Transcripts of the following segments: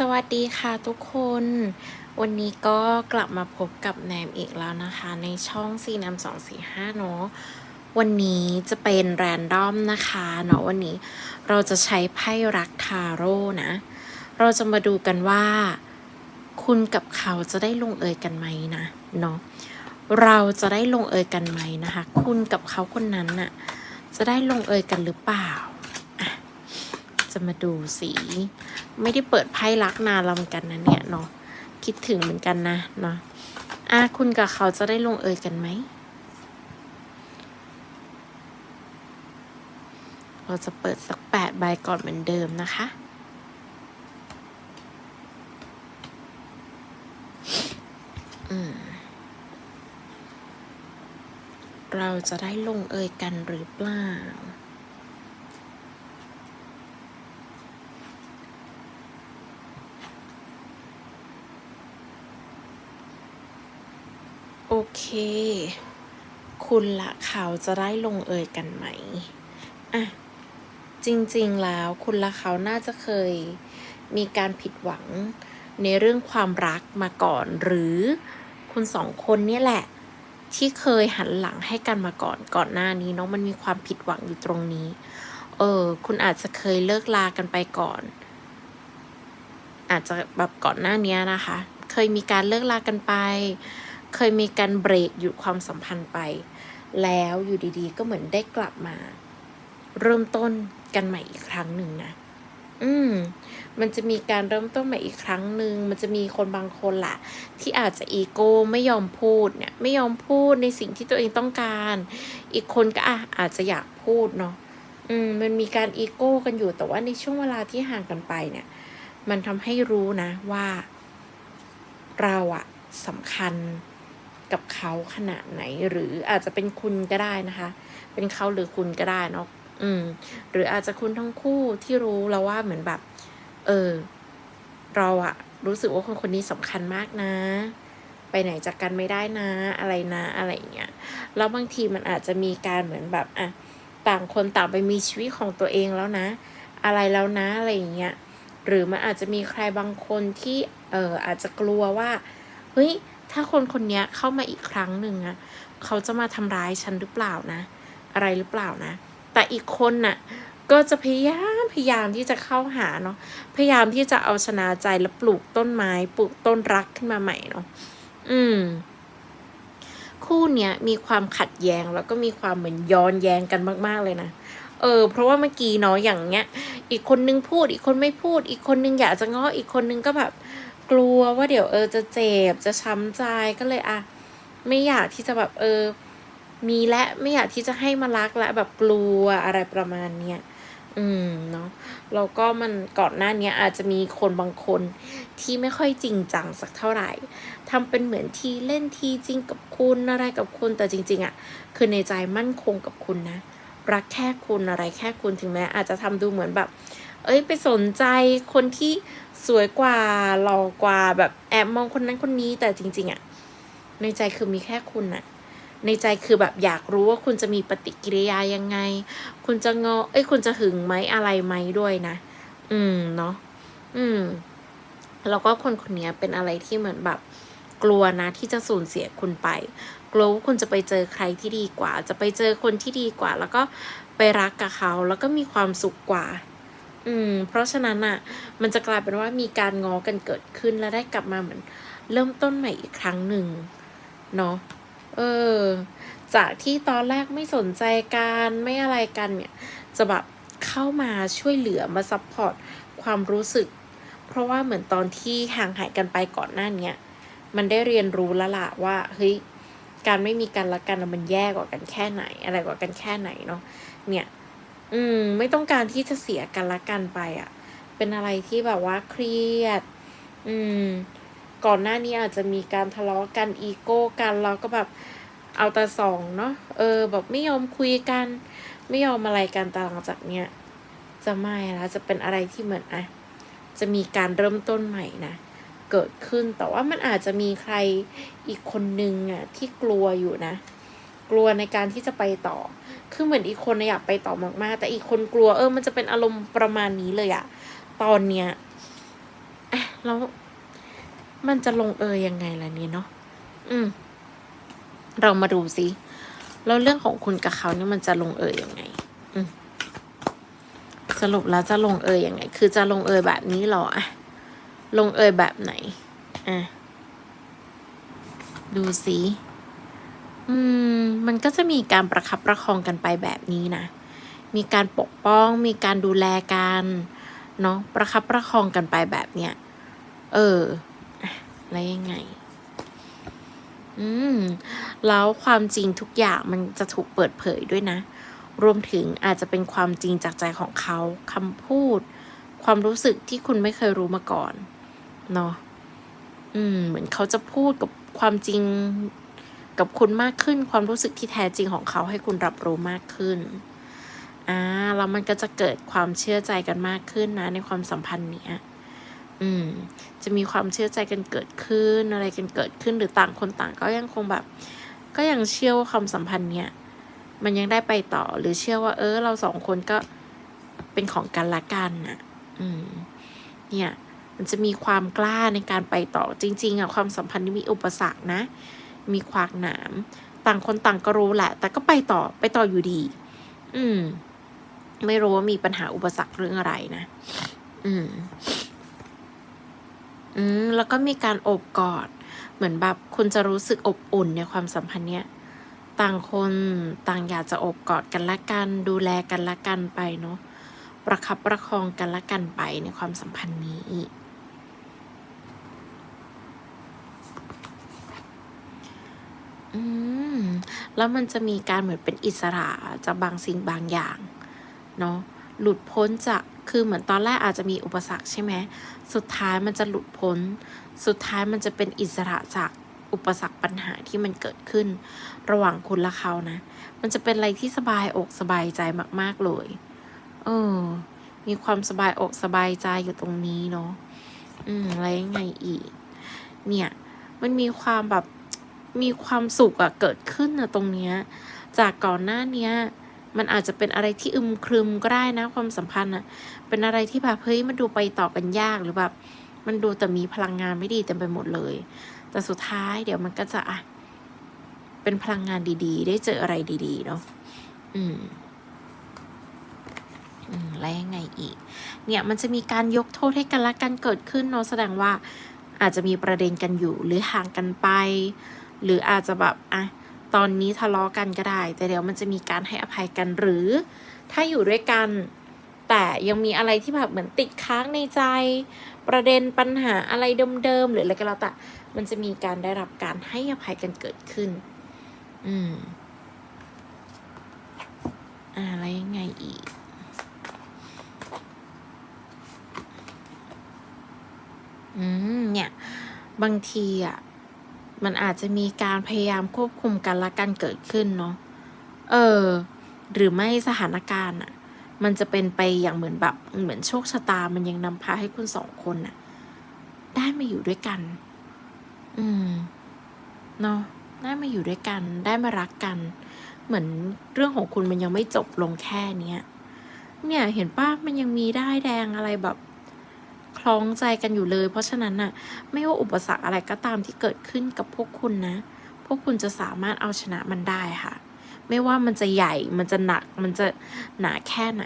สวัสดีค่ะทุกคน วันนี้ก็กลับมาพบกับแนมอีกแล้วนะคะ ในช่องซีนมสองสี่ห้าเนาะวันนี้จะเป็นแรนดอมนะคะเนาะวันนี้เราจะใช้ไพ่รักทาโร่นะ เราจะมาดูกันว่า คุณกับเขาจะได้ลงเอยกันไหมนะเนาะเราจะได้ลงเอยกันไหมนะคะ คุณกับเขาคนนั้นน่ะจะได้ลงเอยกันหรือเปล่า จะมาดูสี ไม่ได้เปิดไพ่รักนานแล้วเหมือนกันนะเนี่ยเนาะคิดถึงเหมือนกันนะเนาะอะคุณกับเขาจะได้ลงเอยกันไหมเราจะเปิดสักแปดใบก่อนเหมือนเดิมนะคะเราจะได้ลงเอยกันหรือเปล่า เค คุณละเขาจะได้ลงเอยกันไหม อะ จริงๆแล้วคุณละเขาน่าจะเคยมีการผิดหวังในเรื่องความรักมาก่อน หรือคุณสองคนเนี่ยแหละ ที่เคยหันหลังให้กันมาก่อนก่อนหน้านี้เนาะมันมีความผิดหวังอยู่ตรงนี้ เออ คุณอาจจะเคยเลิกลากันไปก่อน อาจจะแบบก่อนหน้านี้นะคะ เคยมีการเลิกลากันไป เคยมีการเบรกหยุดความสัมพันธ์ไป แล้วอยู่ดีๆ ก็เหมือนได้กลับมา เริ่มต้นกันใหม่อีกครั้งหนึ่งนะ อืม มันจะมีการเริ่มต้นใหม่อีกครั้งหนึ่ง มันจะมีคนบางคนล่ะ ที่อาจจะอีโก้ไม่ยอมพูดเนี่ย ไม่ยอมพูดในสิ่งที่ตัวเองต้องการ อีกคนก็อะอาจจะอยากพูดเนาะ อืม มันมีการอีโก้กันอยู่ แต่ว่าในช่วงเวลาที่ห่างกันไปเนี่ย มันทำให้รู้นะว่า เราอะสำคัญ กับเขาขนาดไหน หรืออาจจะเป็นคุณก็ได้นะคะ เป็นเขาหรือคุณก็ได้เนาะอืม หรืออาจจะคุณทั้งคู่ที่รู้แล้วว่าเหมือนแบบ เออ เราอะรู้สึกว่าคนคนนี้สำคัญมากนะ ไปไหนจากกันไม่ได้นะ อะไรนะ อะไรอย่างเงี้ยแล้วบางทีมันอาจจะมีการเหมือนแบบอะต่างคนต่างไปมีชีวิตของตัวเองแล้วนะ อะไรแล้วนะอะไรอย่างเงี้ยหรือมันอาจจะมีใครบางคนที่เอออาจจะกลัวว่าเฮ้ย ถ้าคนคนนี้เข้ามาอีกครั้งหนึ่งอะเขาจะมาทำร้ายฉันหรือเปล่านะ อะไรหรือเปล่านะ แต่อีกคนน่ะก็จะพยายามพยายามที่จะเข้าหาเนาะพยายามที่จะเอาชนะใจและปลูกต้นไม้ปลูกต้นรักขึ้นมาใหม่เนาะอืม คู่เนี้ยมีความขัดแย้งแล้วก็มีความเหมือนย้อนแย้งกันมาก ๆเลยนะเออ เพราะว่าเมื่อกี้เนาะอย่างเงี้ย อีกคนนึงพูด อีกคนไม่พูด อีกคนนึงอยากจะง้ออีกคนนึงก็แบบ กลัวว่าเดี๋ยวเออจะเจ็บจะช้ำใจก็เลยอะไม่อยากที่จะแบบเออ มีและไม่อยากที่จะให้มารักและแบบกลัวอะไรประมาณเนี้ยอืมเนาะแล้วก็มันก่อนหน้านี้อาจจะมีคนบางคนที่ไม่ค่อยจริงจังสักเท่าไหร่ทำเป็นเหมือนทีเล่นทีจริงกับคุณอะไรกับคุณแต่จริง ๆอะ คือในใจมั่นคงกับคุณนะ รักแค่คุณอะไรแค่คุณถึงแม้อาจจะทำดูเหมือนแบบ เอ้ยไปสนใจคนที่สวยกว่าหล่อกว่าแบบแอบมองคนนั้นคนนี้แต่จริง ๆอะในใจคือมีแค่คุณอะในใจคือแบบอยากรู้ว่าคุณจะมีปฏิกิริยายังไง คุณจะงอ เอ้ยคุณจะหึงไหมอะไรไหมด้วยนะ อืมเนาะอืมแล้วก็คนคนนี้เป็นอะไรที่เหมือนแบบ กลัวนะที่จะสูญเสียคุณไป กลัวว่าคุณจะไปเจอใครที่ดีกว่า จะไปเจอคนที่ดีกว่า แล้วก็ไปรักกับเขาแล้วก็มีความสุขกว่า อืม เพราะฉะนั้นอะ มันจะกลายเป็นว่ามีการง้อกันเกิดขึ้นแล้วได้กลับมาเหมือน เริ่มต้นใหม่อีกครั้งหนึ่งเนาะ เออ จากที่ตอนแรกไม่สนใจกันไม่อะไรกันเนี่ย จะแบบเข้ามาช่วยเหลือมาซัพพอร์ตความรู้สึก เพราะว่าเหมือนตอนที่ห่างหายกันไปก่อนหน้าเนี้ยมันได้เรียนรู้แล้วล่ะว่าเฮ้ยการไม่มีกันละกันมันแย่กว่ากันแค่ไหน อะไรกว่ากันแค่ไหนเนาะเนี่ย อืม ไม่ต้องการที่จะเสียกันละกันไปอะ่ะ เป็นอะไรที่แบบว่าเครียด อืม ก่อนหน้านี้อาจจะมีการทะเลาะกันอีโก้กันแล้วก็แบบเอาแต่สองเนาะเออ แบบไม่ยอมคุยกัน ไม่ยอมอะไรกันแต่หลังจากเนี้ยจะไม่แล้วจะเป็นอะไรที่เหมือนอะจะมีการเริ่มต้นใหม่นะเกิดขึ้นแต่ว่ามันอาจจะมีใครอีกคนนึงอะที่กลัวอยู่นะ กลัวในการที่จะไปต่อ คือเหมือนอีกคนอยากไปต่อมากๆ แต่อีกคนกลัวเออมันจะเป็นอารมณ์ประมาณนี้เลยอะตอนเนี้ยอะแล้วมันจะลงเอยยังไงล่ะเนี่ยเนาะอืม เรามาดูสิแล้วเรื่องของคุณกับเขาเนี่ยมันจะลงเอยยังไง อืมสรุปแล้วจะลงเอยยังไง คือจะลงเอยแบบนี้หรออะลงเอยแบบไหน อะ ดูสิ อืมมันก็จะมีการประคับประคองกันไปแบบนี้นะ มีการปกป้อง มีการดูแลกันเนาะประคับประคองกันไปแบบเนี้ยเอออะแล้วยังไง อืม แล้วความจริงทุกอย่างมันจะถูกเปิดเผยด้วยนะ รวมถึงอาจจะเป็นความจริงจากใจของเขาคำพูด ความรู้สึกที่คุณไม่เคยรู้มาก่อนเนาะอืม เหมือนเขาจะพูดกับความจริง กับคุณมากขึ้น ความรู้สึกที่แท้จริงของเขาให้คุณรับรู้มากขึ้นอ่าแล้วมันก็จะเกิดความเชื่อใจกันมากขึ้นนะ ในความสัมพันธ์เนี้ยอืม จะมีความเชื่อใจกันเกิดขึ้นอะไรกันเกิดขึ้นหรือต่างคนต่างก็ยังคงแบบ ก็ยังเชื่อว่าความสัมพันธ์เนี้ยมันยังได้ไปต่อหรือเชื่อว่า เออ เราสองคนก็เป็นของกันละกันน่ะ อืม เนี่ย มันจะมีความกล้าในการไปต่อจริง ๆอะความสัมพันธ์นี้มีอุปสรรคนะ มีขวากหนาม ต่างคนต่างก็รู้แหละ แต่ก็ไปต่อไปต่ออยู่ดี อืม ไม่รู้ว่ามีปัญหาอุปสรรคเรื่องอะไรนะ อืม อืม แล้วก็มีการอบกอด เหมือนแบบคุณจะรู้สึกอบอุ่นในความสัมพันธ์เนี้ยต่างคนต่างอยากจะอบกอดกันละกัน ดูแลกันละกันไปเนาะประคับประคองกันละกันไปในความสัมพันธ์นี้ อืม แล้วมันจะมีการเหมือนเป็นอิสระจากบางสิ่งบางอย่างเนาะหลุดพ้นจากคือเหมือนตอนแรกอาจจะมีอุปสรรคใช่ไหมสุดท้ายมันจะหลุดพ้น สุดท้ายมันจะเป็นอิสระจากอุปสรรคปัญหาที่มันเกิดขึ้น ระหว่างคุณและเขานะ มันจะเป็นอะไรที่สบายอกสบายใจมาก ๆ เลย เออ มีความสบายอกสบายใจอยู่ตรงนี้เนาะ อืม อะไรยังไงอีก เนี่ย มันมีความแบบ มีความสุขอะเกิดขึ้นอะตรงเนี้ยจากก่อนหน้าเนี้ยมันอาจจะเป็นอะไรที่อึมครึมก็ได้นะความสัมพันธ์อะเป็นอะไรที่แบบเฮ้ยมันดูไปต่อกันยากหรือแบบมันดูแต่มีพลังงานไม่ดีเต็มไปหมดเลย แต่สุดท้ายเดี๋ยวมันก็จะอะเป็นพลังงานดีๆ ได้เจออะไรดีๆเนาะอืมอืมแล้วยังไงอีก เนี่ยมันจะมีการยกโทษให้กันและกันเกิดขึ้นเนาะแสดงว่าอาจจะมีประเด็นกันอยู่หรือห่างกันไป หรืออาจจะแบบอะตอนนี้ทะเลาะกันก็ได้ แต่เดี๋ยวมันจะมีการให้อภัยกันหรือ ถ้าอยู่ด้วยกัน แต่ยังมีอะไรที่แบบเหมือนติดค้างในใจ ประเด็นปัญหาอะไรเดิมๆหรืออะไรก็แล้วแต่มันจะมีการได้รับการให้อภัยกันเกิดขึ้น อืมอ่าแล้วยังไงอีกอืมเนี่ย บางทีอะ มันอาจจะมีการพยายามควบคุมกันละกันเกิดขึ้นเนาะ เออ หรือไม่สถานการณ์อะมันจะเป็นไปอย่างเหมือนแบบเหมือนโชคชะตามันยังนำพาให้คุณสองคนน่ะ ได้มาอยู่ด้วยกัน อืม เนาะได้มาอยู่ด้วยกัน ได้มารักกัน เหมือนเรื่องของคุณมันยังไม่จบลงแค่เนี้ย เนี่ยเห็นป้ามันยังมีได้แดงอะไรแบบ คล้องใจกันอยู่เลย เพราะฉะนั้นน่ะ ไม่ว่าอุปสรรคอะไรก็ตามที่เกิดขึ้นกับพวกคุณนะ พวกคุณจะสามารถเอาชนะมันได้ค่ะ ไม่ว่ามันจะใหญ่ มันจะหนัก มันจะหนาแค่ไหน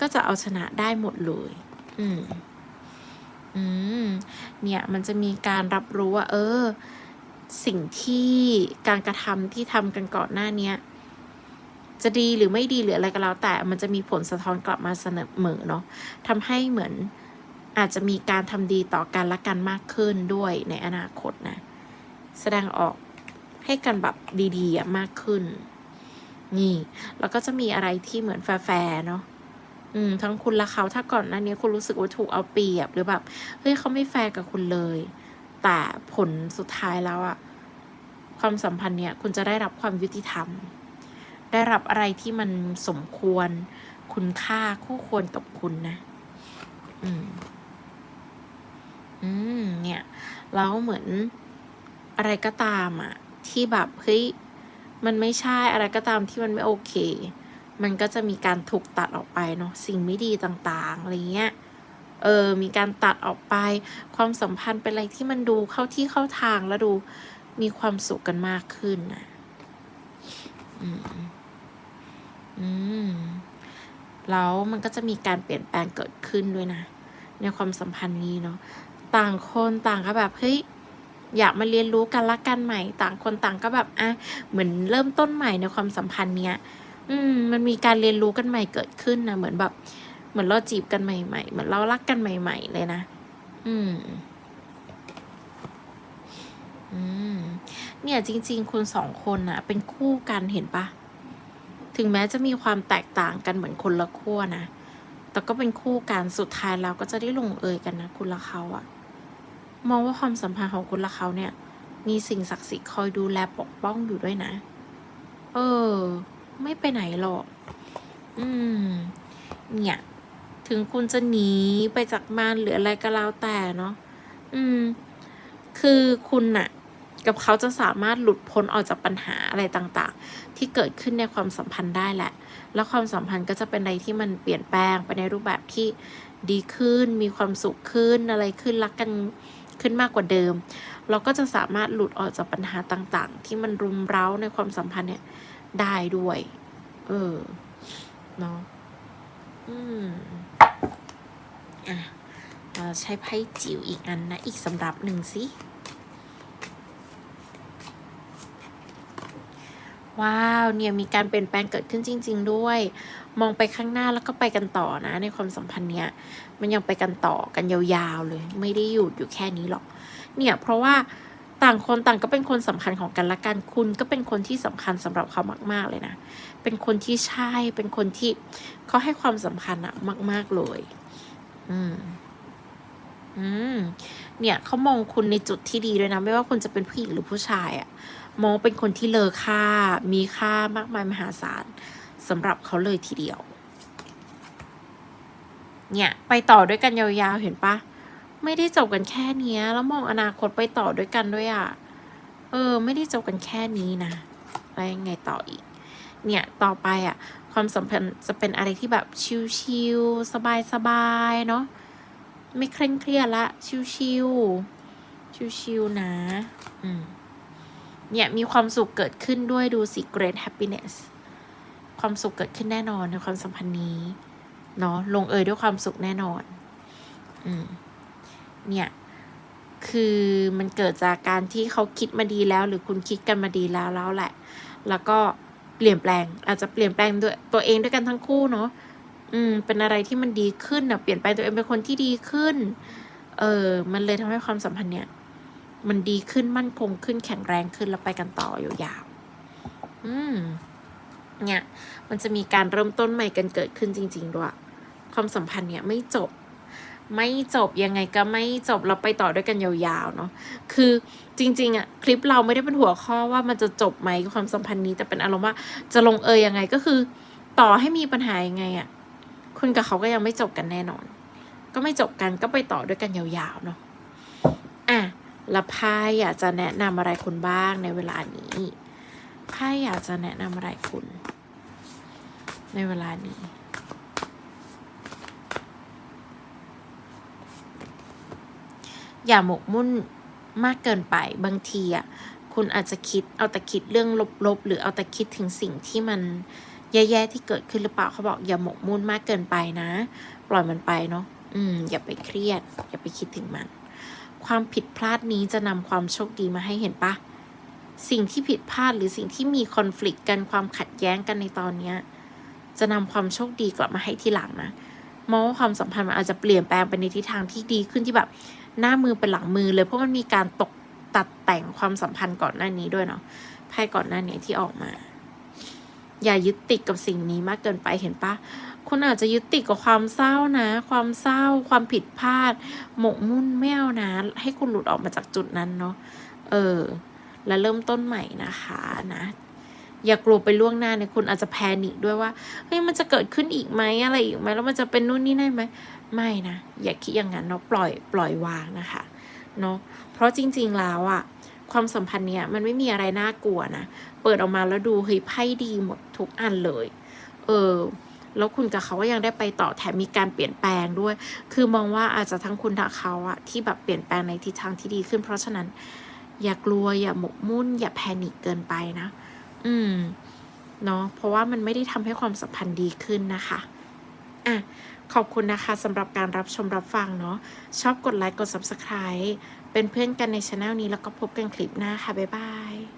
ก็จะเอาชนะได้หมดเลย อืม อืม เนี่ย มันจะมีการรับรู้ว่า เออ สิ่งที่การกระทำที่ทำกันก่อนหน้าเนี้ยจะดีหรือไม่ดีหรืออะไรก็แล้วแต่ มันจะมีผลสะท้อนกลับมาเสนอเหมอเนาะทำให้เหมือน อาจจะมีการทำดีต่อกันและกันมากขึ้นด้วยในอนาคตนะ แสดงออกให้กันแบบดีๆมากขึ้น นี่ แล้วก็จะมีอะไรที่เหมือนแฟร์เนาะอืม ทั้งคุณและเขาถ้าก่อนหน้านี้คุณรู้สึกว่าถูกเอาเปรียบ หรือแบบเฮ้ยเขาไม่แฟร์กับคุณเลย แต่ผลสุดท้ายแล้วอะความสัมพันธ์เนี่ย คุณจะได้รับความยุติธรรม ได้รับอะไรที่มันสมควร คุณค่าคู่ควรกับคุณนะ อืม อืมเนี่ยแล้วเหมือนอะไรก็ตามอะที่แบบเฮ้ยมันไม่ใช่อะไรก็ตามที่มันไม่โอเค มันก็จะมีการถูกตัดออกไปเนาะสิ่งไม่ดีต่างๆอะไรเงี้ยเออมีการตัดออกไป ความสัมพันธ์เป็นอะไรที่มันดูเข้าที่เข้าทางแล้วดูมีความสุขกันมากขึ้นนะอืมอืมแล้วมันก็จะมีการเปลี่ยนแปลงเกิดขึ้นด้วยนะ ในความสัมพันธ์นี้เนาะ ต่างคนต่างก็แบบเฮ้ยอยากมาเรียนรู้กันละกันใหม่ ต่างคนต่างก็แบบอะเหมือนเริ่มต้นใหม่ในความสัมพันธ์เนี้ย อืม มันมีการเรียนรู้กันใหม่เกิดขึ้นนะเหมือนแบบ เหมือนเราจีบกันใหม่ๆเหมือนเรารักกันใหม่ ๆ เลยนะอืม อืม เนี่ยจริง ๆคุณสองคนน่ะเป็นคู่กันเห็นปะถึงแม้จะมีความแตกต่างกันเหมือนคนละขั้วนะแต่ก็เป็นคู่กันสุดท้ายเราก็จะได้ลงเอยกันนะคุณละเขาอะ มองว่าความสัมพันธ์ของคุณและเขาเนี่ย มีสิ่งศักดิ์สิทธิ์คอยดูแลปกป้องอยู่ด้วยนะ เออ ไม่ไปไหนหรอก อืม เนี่ย ถึงคุณจะหนีไปจากมันหรืออะไรก็แล้วแต่เนาะ อืม คือคุณน่ะ กับเขาจะสามารถหลุดพ้นออกจากปัญหาอะไรต่าง ๆ ที่เกิดขึ้นในความสัมพันธ์ได้แหละ แล้วความสัมพันธ์ก็จะเป็นอะไรที่มันเปลี่ยนแปลงไปในรูปแบบที่ดีขึ้น มีความสุขขึ้นอะไรขึ้นรักกัน ขึ้นมากกว่าเดิม เราก็จะสามารถหลุดออกจากปัญหาต่างๆ ที่มันรุมเร้าในความสัมพันธ์เนี่ยได้ด้วย เออ เนาะ อืม อะเราใช้ไพ่จิ๋วอีกอันนะ อีกสำหรับหนึ่งสิ ว้าวเนี่ยมีการเปลี่ยนแปลงเกิดขึ้นจริง ๆ ด้วย มองไปข้างหน้าแล้วก็ไปกันต่อนะ ในความสัมพันธ์เนี้ยมันยังไปกันต่อกันยาวๆเลย ไม่ได้หยุดอยู่แค่นี้หรอก เนี่ยเพราะว่าต่างคนต่างก็เป็นคนสำคัญของกันและกันคุณก็เป็นคนที่สำคัญสำหรับเขามาก ๆเลยนะ เป็นคนที่ใช่เป็นคนที่เขาให้ความสำคัญอะมาก ๆเลย อืมอืมเนี่ยเขามองคุณในจุดที่ดีด้วยนะ ไม่ว่าคุณจะเป็นผู้หญิงหรือผู้ชายอะ องเป็นคนที่เลอค่า มีค่ามากมายมหาศาลสำหรับเขาเลยทีเดียว เนี่ย ไปต่อด้วยกันยาวๆ เห็นปะ ไม่ได้จบกันแค่นี้แล้วมองอนาคตไปต่อด้วยกันด้วยอะเออ ไม่ได้จบกันแค่นี้นะแล้วยังไงต่ออีก เนี่ย ต่อไปอะความสัมพันธ์จะเป็นอะไรที่แบบชิลๆ สบายๆ เนาะ ไม่เคร่งเครียดละ ชิวๆชิวๆนะ อืม เนี่ยมีความสุขเกิดขึ้นด้วยดูสิ great happiness ความสุขเกิดขึ้นแน่นอนในความสัมพันธ์นี้ เนาะลงเอยด้วยความสุขแน่นอน อืม เนี่ย คือมันเกิดจากการที่เขาคิดมาดีแล้ว หรือคุณคิดกันมาดีแล้วแล้วแหละ แล้วก็เปลี่ยนแปลง อาจจะเปลี่ยนแปลงด้วยตัวเองด้วยกันทั้งคู่เนาะอืม เป็นอะไรที่มันดีขึ้นนะเปลี่ยนแปลงตัวเองเป็นคนที่ดีขึ้น เออ มันเลยทำให้ความสัมพันธ์เนี่ย มันดีขึ้นมั่นคงขึ้นแข็งแรงขึ้นแล้วไปกันต่อยาวๆอืมเนี่ยมันจะมีการเริ่มต้นใหม่กันเกิดขึ้นจริง ๆ ด้วย ความสัมพันธ์เนี่ยไม่จบ ไม่จบยังไงก็ไม่จบเราไปต่อด้วยกันยาวๆเนาะคือจริง ๆอะคลิปเราไม่ได้เป็นหัวข้อว่ามันจะจบไหมความสัมพันธ์นี้แต่เป็นอารมณ์ว่าจะลงเอยยังไงก็คือ ต่อให้มีปัญหายังไงอะคุณกับเขาก็ยังไม่จบกันแน่นอน ก็ไม่จบกันก็ไปต่อด้วยกันยาวๆเนาะอะ แล้วไพ่อยากจะแนะนำอะไรคุณบ้างในเวลานี้ไพ่อยากจะแนะนำอะไรคุณ ในเวลานี้อย่าหมกมุ่นมากเกินไปบางทีอะคุณอาจจะคิดเอาแต่คิดเรื่องลบๆ หรือเอาแต่คิดถึงสิ่งที่มันแย่ๆที่เกิดขึ้นหรือเปล่าเขาบอกอย่าหมกมุ่นมากเกินไปนะ ปล่อยมันไปเนาะอืม อย่าไปเครียด อย่าไปคิดถึงมัน ความผิดพลาดนี้จะนำความโชคดีมาให้เห็นปะสิ่งที่ผิดพลาดหรือสิ่งที่มีคอน FLICT กันความขัดแย้งกันในตอนนี้จะนำความโชคดีกลับมาให้ทีหลังนะมองว่าความสัมพันธ์มันอาจจะเปลี่ยนแปลงไปในทิศทางที่ดีขึ้นที่แบบหน้ามือเป็นหลังมือเลยเพราะมันมีการตกตัดแต่งความสัมพันธ์ก่อนหน้านี้ด้วยเนาะไพ่ก่อนหน้านี้ที่ออกมา อย่ายึดติดกับสิ่งนี้มากเกินไปเห็นปะคุณอาจจะยึดติดกับความเศร้านะ ความเศร้า ความผิดพลาด หมกมุ่นไม่เอานะ ให้คุณหลุดออกมาจากจุดนั้นเนาะเออ แล้วเริ่มต้นใหม่นะคะนะ อย่ากลัวไปล่วงหน้าเนี่ยคุณอาจจะแพนิคด้วยว่าเฮ้ยมันจะเกิดขึ้นอีกไหมอะไรอีกไหมแล้วมันจะเป็นนู่นนี่นั่นไหมไม่นะอย่าคิดอย่างนั้นเนาะปล่อยปล่อยวางนะคะเนาะเพราะจริง ๆแล้วอะ ความสัมพันธ์เนี่ยมันไม่มีอะไรน่ากลัวนะ เปิดออกมาแล้วดูเฮ้ยไพ่ดีหมดทุกอันเลย เออ แล้วคุณกับเขาก็ยังได้ไปต่อแถมมีการเปลี่ยนแปลงด้วย คือมองว่าอาจจะทั้งคุณทั้งเขาอะที่แบบเปลี่ยนแปลงในทิศทางที่ดีขึ้น เพราะฉะนั้น อย่ากลัวอย่าหมกมุ่น อย่าแพนิคเกินไปนะ อืม เนาะเพราะว่ามันไม่ได้ทำให้ความสัมพันธ์ดีขึ้นนะคะ อะขอบคุณนะคะสำหรับการรับชมรับฟังเนาะชอบกดไลค์กด Subscribe เป็นเพื่อนกันในช anel นี้แล้วก็พบกันคลิปหน้าค่ะ บ๊ายบาย